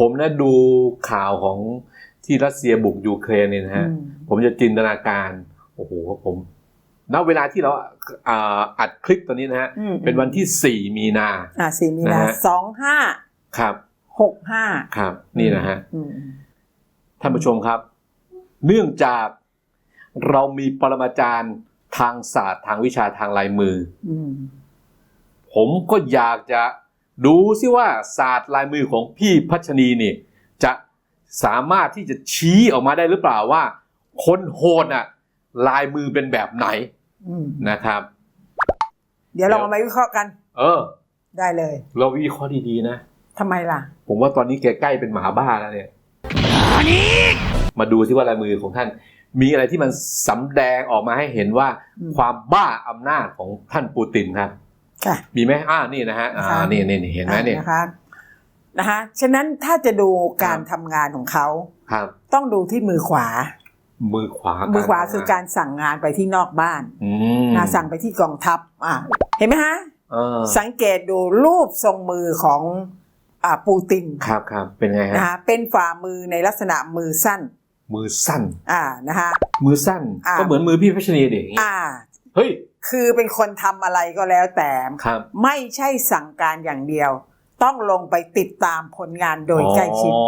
ผมนะดูข่าวของที่รัสเซียบุกยูเครนเนี่ยนะฮะอืมผมจะจินตนาการโอ้โหผมณเวลาที่เราอ่าอัดคลิปตัวนี้นะฮะอืมเป็นวันที่ 4 มีนาอ่าสี่มีนานะฮะสองห้าครับหกห้าครับ นี่นะฮะอืมท่านผู้ชมครับ เนื่องจากเรามีปรมาจารย์ทางศาสตร์ทางวิชาทางลายมืออืมผมก็อยากจะ ดูซิว่าศาสตร์ลายมือของพี่พัชนีนี่ จะสามารถที่จะชี้ออกมาได้หรือเปล่าว่า คนโหดน่ะ ลายมือเป็นแบบไหนอืมนะครับ เดี๋ยวเราเอามาวิเคราะห์กัน เออ ได้เลย เราวิเคราะห์ดีๆนะทำไมล่ะ ผมว่าตอนนี้แกใกล้เป็นหมาบ้าแล้วเนี่ยมาดูซิว่าลายมือของท่าน มีอะไรที่มันสำแดงออกมาให้เห็นว่าอืมความบ้าอำนาจของท่านปูตินครับค่ะ มีไหมอ่านี่นะฮะอ่าค่ะนี่นี่นี่เห็นไหมเนี่ยนะคะนะคะฉะนั้นถ้าจะดูการทำงานของเขาครับ ต้องดูที่มือขวา มือขวา มือขวาคือการสั่งงานไปที่นอกบ้านอืมนะสั่งไปที่กองทัพอ่าเห็นไหมฮะเออสังเกตดูรูปทรงมือของอ่าปูตินครับครับเป็นไงฮะนะคะเป็นฝ่ามือในลักษณะมือสั้น มือสั้น อ่านะคะมือสั้นอ่าก็เหมือนมือพี่พัชนีเด็กอ่าเฮ้ย คือเป็นคนทำอะไรก็แล้วแต่ครับ ไม่ใช่สั่งการอย่างเดียว ต้องลงไปติดตามผลงานโดยใกล้ชิดอ๋อ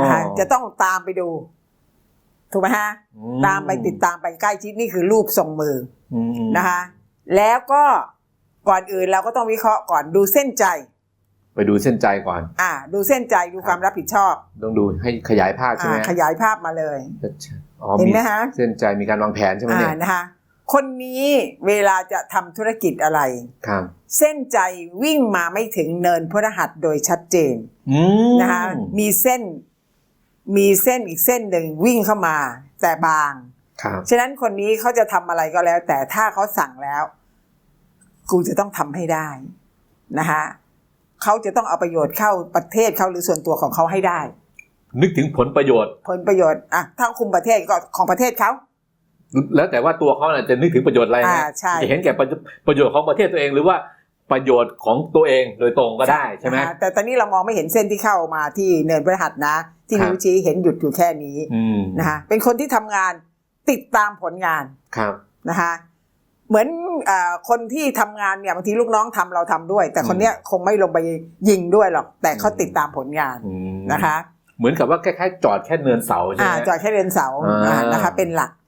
นะคะจะต้องตามไปดู ถูกไหมฮะอืตามไปติดตามไปใกล้ชิดนี่คือรูปทรงมืออืมไปดูเส้นใจก่อน อ่า ดูเส้นใจดูความรับผิดชอบ ต้องดูให้ขยายภาพใช่อ่าไหมขยายภาพมาเลยอ๋อเห็นไหมฮะเส้นใจมีการวางแผนใช่ไหมอ่าเนี่ยนะคะ คนนี้เวลาจะทำธุรกิจอะไร ครับ เส้นใจวิ่งมาไม่ถึงเนินพฤหัสโดยชัดเจนอืมนะคะมีเส้นมีเส้นอีกเส้นหนึ่งวิ่งเข้ามา แต่บาง ครับ ฉะนั้นคนนี้เขาจะทำอะไรก็แล้ว แต่ถ้าเขาสั่งแล้ว กูจะต้องทำให้ได้นะคะเขาจะต้องเอาประโยชน์เข้าประเทศเขาหรือส่วนตัวของเขาให้ได้ นึกถึงผลประโยชน์ ผลประโยชน์อะถ้าคุมประเทศก็ของประเทศเขา แล้วแต่ว่าตัวเขาน่ะจะนึกถึงประโยชน์อะไรอ่านะใช่จะเห็นแก่ประโยประโยชน์ของประเทศตัวเองหรือว่าประโยชน์ของตัวเองโดยตรงก็ได้ใช่ไหมนะคะแต่ตอนนี้เรามองไม่เห็นเส้นที่เข้ามาที่เนินพฤหัสนะ ที่ครับนิ้วชี้เห็นหยุดอยู่แค่นี้อืมนะคะเป็นคนที่ทำงานติดตามผลงานครับนะคะเหมือนอาคนที่ทำงานเนี่ยบางทีลูกน้องทำเราทำด้วย แต่คนเนี้ยคงไม่ลงไปยิงด้วยหรอก แต่เขาอืมติดตามผลงานอืมนะคะ เหมือนกับว่าคล้ายๆจอดแค่เนินเสาใช่อ่าไหมจอดแค่เรียนเสาอ่าอ่านะคะเป็นหลักอ่า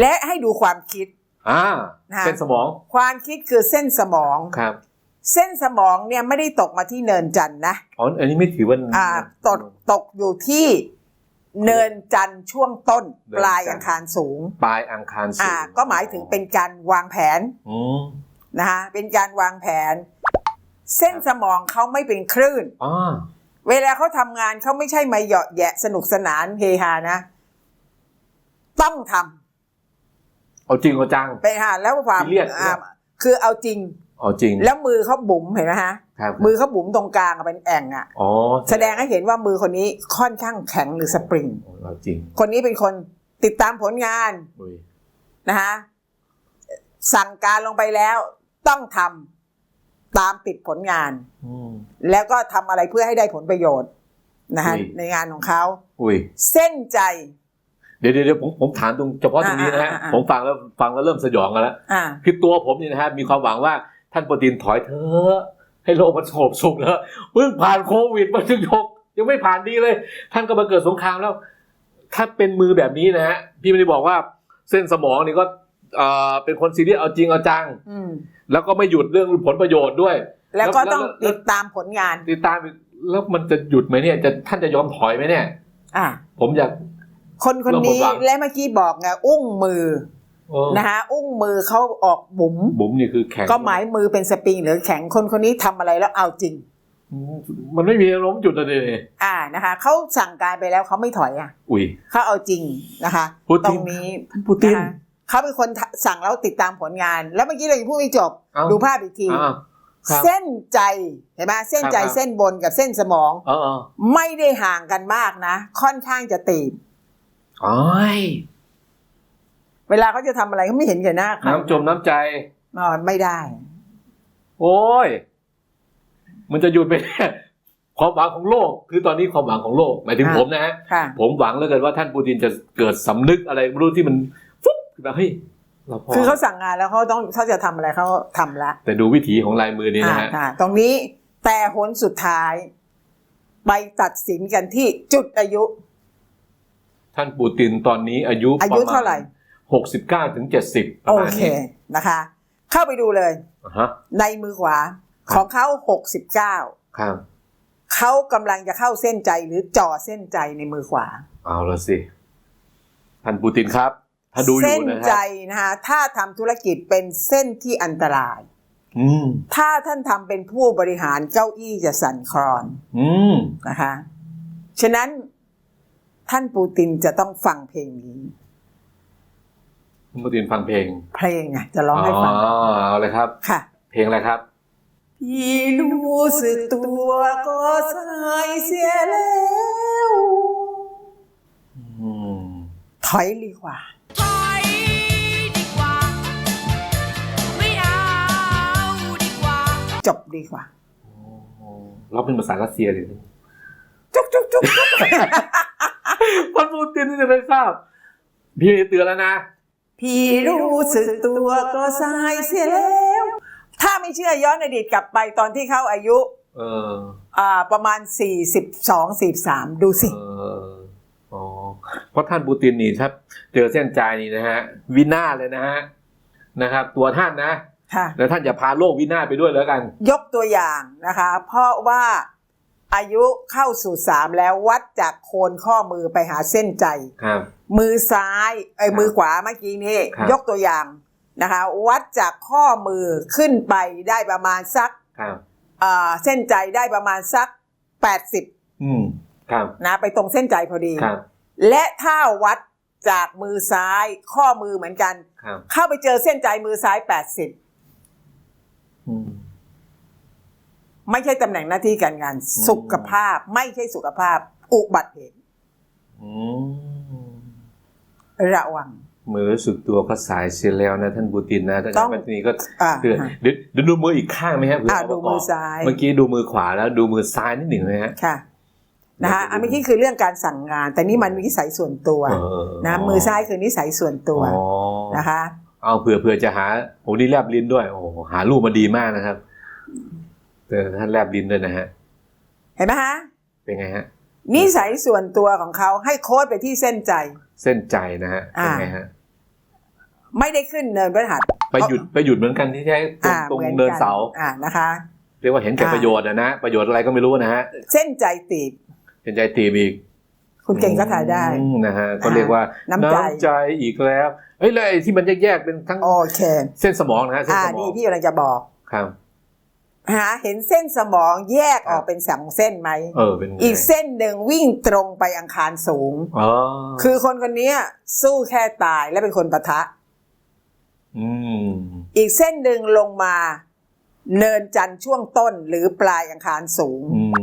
และให้ดูความคิดอ่านะคะเส้นสมอง ความคิดคือเส้นสมองครับ เส้นสมองเนี่ยไม่ได้ตกมาที่เนินจันทร์นะอ๋ออันนี้ไม่ถือว่าอ่าตกตกอยู่ที่เนินจันทร์ช่วงต้นเนินจันทร์ปลายอังคารสูง ปลายอังคารสูงอ่าก็หมายถึงเป็นการวางแผนอืมนะคะเป็นการวางแผน เส้นสมองเขาไม่เป็นคลื่นอ่าเวลาเขาทำงานเขาไม่ใช่มาเหยาะแยะสนุกสนานเฮฮานะ ต้องทำเอาจริงเอาจัง เป็นฮะแล้วความซีเรียส อ่าคือเอาจริง เอาจริง แล้วมือเขาบุ๋มเห็นไหมฮะ ครับมือเขาบุ๋มตรงกลางอะเป็นแอ่งอะอ๋อแสดงให้เห็นว่ามือคนนี้ค่อนข้างแข็งหรือสปริง เอาจริงคนนี้เป็นคนติดตามผลงานอุ้ยนะคะสั่งการลงไปแล้วต้องทำตามติดผลงาน อืม แล้วก็ทำอะไรเพื่อให้ได้ผลประโยชน์นะคะอุ้ยในงานของเขา อุ้ยเส้นใจ เดี๋ยวเดี๋ยวเดี๋ยวผมผมถามตรงเฉพาะตรงนี้นะฮะอ่าอ่าอ่าผมฟังแล้วฟังแล้วเริ่มสยองกันแล้วอ่าคือตัวผมนี่นะฮะมีความหวังว่าท่านปูตินถอยเถอะให้โลกมันสงบสุขแล้วเพิ่งผ่านโควิดมาถึงยกยังไม่ผ่านดีเลย ท่านก็มาเกิดสงครามแล้ว ถ้าเป็นมือแบบนี้นะฮะพี่ไม่ได้บอกว่าเส้นสมองนี่ก็เอ่อเป็นคนซีเรียสเอาจริงเอาจังอืมแล้วก็ไม่หยุดเรื่องผลประโยชน์ด้วย แล้วก็แล้วต้องแล้วติดตามผลงาน ติดตามอีกแล้วมันจะหยุดไหมเนี่ยจะท่านจะยอมถอยไหมเนี่ย อ่าผมอยาก คนคนเริ่มหมดนี้หวังและเมื่อกี้บอกไงอุ้งมือเออนะคะอุ้งมือเขาออกบุ๋มบุ๋มนี่คือแข็งก็หมายมือเป็นสปริงหรือแข็งคนคนนี้ทำอะไรแล้วเอาจริง มันไม่มีอารมณ์จุดอะไรเลยอ่านะคะเขาสั่งการไปแล้วเขาไม่ถอยอะ อุ้ยเขาเอาจริงนะคะปูตินตรงนี้ท่านปูตินนะคะเขาเป็นคนสั่งแล้วติดตามผลงาน แล้วเมื่อกี้เรายังพูดไม่จบเอ้าดูภาพอีกทีอ่าครับเส้นใจเห็นไหมเส้นใจครับเส้นบนกับเส้นสมองเออเออไม่ได้ห่างกันมากนะ ค่อนข้างจะตีบ อ๋อยเวลาเขาจะทำอะไรเขาไม่เห็นแก่หน้าเขาน้ำจมน้ำใจอ๋อไม่ได้ โอ้ย มันจะหยุดไปเนี่ยความหวังของโลก คือตอนนี้ความหวังของโลกหมายถึงอ่าผมนะฮะค่ะผมหวังเหลือเกินว่าท่านปูตินจะเกิดสำนึกอะไรไม่รู้ที่มันฟุ๊บขึ้นมาเฮ้ยเราพอคือเขาสั่งงานแล้วเขาต้องเขาจะทำอะไรเขาทำละ แต่ดูวิถีของลายมือนี้นะฮะอ่าตรงนี้แต่หนสุดท้าย ไปตัดสินกันที่จุดอายุ ท่านปูตินตอนนี้อายุอายุเท่าไหร่หกสิบเก้าถึงเจ็ดสิบประโอมาณเคนี้นะคะ เข้าไปดูเลยอ่าฮะในมือขวาของเขาหกสิบเก้าครับเขากำลังจะเข้าเส้นใจหรือจ่อเส้นใจในมือขวา เอาละสิ ท่านปูตินครับ ถ้าดูอเส้ยู่นนะใจฮะนะคะถ้าทำธุรกิจเป็นเส้นที่อันตรายอืมถ้าท่านทำเป็นผู้บริหารเก้าอี้จะสั่นคลอนอืมนะคะ ฉะนั้น ท่านปูตินจะต้องฟังเพลงนี้ท่านปูตินฟังเพลง เพลงไงจะร้องให้ฟังอ๋อเอาเลยครับ ค่ะ เพลงอะไรครับพี่รู้สึกตัวก็สายเสียแล้วอืมถอยดีกว่าถอยดีกว่า ไม่เอาดีกว่า จบดีกว่าเราเป็นภาษารัสเซียเลยจุกจุกจุก จุกท่านปูตินจะได้ทราบ พี่เตือนแล้วนะ พี่รู้สึกตัวก็สายเสียแล้ว ถ้าไม่เชื่อย้อนอดีตกลับไปตอนที่เขาอายุ เออ อ่า ประมาณ 42 43 ดูสิ เอออ๋อเพราะท่านปูตินนี่ครับ เจอเส้นใจนี่นะฮะ วินาศเลยนะฮะ นะครับ ตัวท่านนะ ค่ะ แล้วท่านอย่าพาโลกวินาศไปด้วยแล้วกัน ยกตัวอย่างนะคะ เพราะว่า อายุเข้าสู่สามแล้ววัดจากโคนข้อมือไปหาเส้นใจ ครับ มือซ้ายเอ้ยครับมือขวาเมื่อกี้นี้ครับ ยกตัวอย่างนะคะ วัดจากข้อมือขึ้นไปได้ประมาณสักครับอ่าเส้นใจได้ประมาณสัก 80อืม ครับ นะไปตรงเส้นใจพอดี ครับ และถ้าวัดจากมือซ้ายข้อมือเหมือนกัน ครับ เข้าไปเจอเส้นใจมือซ้าย 80 อืม ไม่ใช่ตำแหน่งหน้าที่การงาน สุขภาพ ไม่ใช่สุขภาพ อุบัติเหตุอืมระวังมือรู้สึกตัวก็สายเสียแล้วนะท่านปูตินนะท่านต้องแบบนี้ก็อ่าเตือนเดี๋ยวเดี๋ยวดูมืออีกข้างไหมฮะเผื่อ่าเประดูกบมือซ้ายเมื่อกี้ดูมือขวาแล้วดูมือซ้ายนิดหนึ่งนะฮะค่ะนะคะเดี๋ยวอันเมื่อกี้คือเรื่องการสั่งงาน แต่นี่มันนิสัยส่วนตัวเออนะมือซ้ายคือนิสัยส่วนตัวอ๋อนะคะ เอาเผื่อเผื่อจะหาโอ้นี่แลบลิ้นด้วยโอ้หารูปมาดีมากนะครับ เออท่านแลบลิ้นด้วยนะฮะ เห็นไหมฮะ เป็นไงฮะ นิสัยส่วนตัวของเขาให้โค้ดไปที่เส้นใจ เส้นใจนะฮะ เป็นไงฮะ ไม่ได้ขึ้นเนินพระหัสไปหยุดไปหยุดเหมือนกันที่ใช้ตรงอ่าตรงหมือกัเดินเสา อ่านะคะ เรียกว่าเห็นแก่อ่าประโยชน์นะนะประโยชน์อะไรก็ไม่รู้นะฮะ เส้นใจตีบเห็นใจตีบอีกคุณเก่งก็ถ่ายได้อืมนะฮะก็เรียกว่าน้ำใจใจอีกแล้วเอ้ยแล้วไอ้ที่มันแยกๆเป็นทั้งโอเคเส้นสมองนะฮะเส้นอ่าสมอนี่งพี่กำลังจะบอกครับ หาเห็นเส้นสมองแยกครับออกเป็นสองเส้นไหมเออเป็นไงอีกเส้นหนึ่งวิ่งตรงไปอังคารสูงอ๋อคือคนคนนี้สู้แค่ตายและเป็นคนปะทะอืมอีกเส้นหนึ่งลงมา เนินจันทร์ช่วงต้นหรือปลายอังคารสูงอืม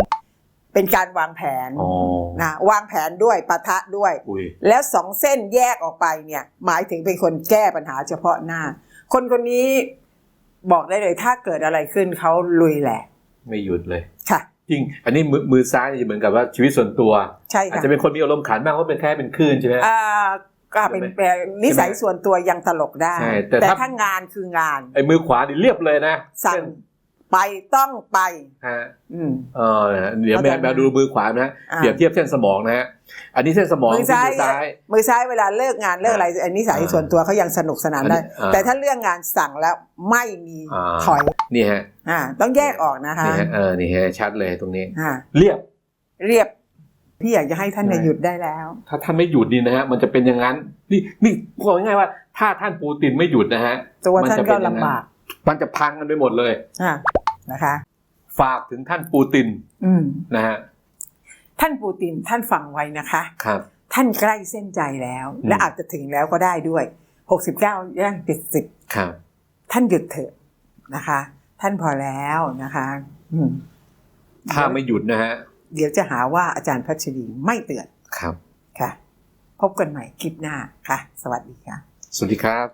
เป็นการวางแผนอ๋อนะวางแผนด้วยปะทะด้วยอุ้ยแล้วสองเส้นแยกออกไปเนี่ย หมายถึงเป็นคนแก้ปัญหาเฉพาะหน้า คนคนนี้ บอกได้เลยถ้าเกิดอะไรขึ้นเขาลุยแหละ ไม่หยุดเลยค่ะจริง อันนี้มือมือซ้ายนี่จะเหมือนกับว่าชีวิตส่วนตัว ใช่อาจค่ะจะเป็นคนมีอารมณ์ขันบ้างเพราะเป็นแค่เป็นคลื่นใช่ไหมอ่าก็เป็นใช่ไหมเป็นนิสัยส่วนตัวยังตลกได้ใช่แต่แต่ถ้าถ้างานคืองานไอ้มือขวานี่เรียบเลยนะสั่งเส้น ไปต้องไปฮะอืมเออนะฮะเดี๋ยวเข้าแม่ใจไหมแม่ดูมือขวานะฮะอ่าเปรียบเทียบเส้นสมองนะฮะอันนี้เส้นสมองมือซ้ายที่ซ้ายมือซ้ายเวลาเลิกงานเลิกอะไร อันนี้สายอ่าส่วนตัวเขายังสนุกสนานได้อันนี้อ่าแต่ถ้าเรื่องงานสั่งแล้วไม่มีอ่าถอยนี่ฮะอ่าต้องแยกออกนะคะนี่ฮะเออนี่ฮะชัดเลยตรงนี้อ่าเรียบเรียบพี่อยากจะให้ท่านเนี่ยใช่หยุดได้แล้ว ถ้าท่านไม่หยุดนี่นะฮะมันจะเป็นอย่างนั้น นี่นี่พูดง่ายๆว่า ถ้าท่านปูตินไม่หยุดนะฮะตัวมัท่านจะก็เป็นอย่างนั้นลำบาก มันจะพังกันไปหมดเลยอ่านะคะ ฝากถึงท่านปูตินอืมนะฮะท่านปูตินท่านฟังไว้นะคะครับ ท่านใกล้เส้นใจแล้วอืมและอาจจะถึงแล้วก็ได้ด้วยหกสิบเก้าย่างเจ็ดสิบครับ ท่านหยุดเถอะนะคะ ท่านพอแล้วนะคะ อืมถ้าไม่หยุดนะฮะ เดี๋ยวจะหาว่าอาจารย์พัชรีไม่เตือนครับค่ะ พบกันใหม่คลิปหน้าค่ะ สวัสดีค่ะ สวัสดีครับ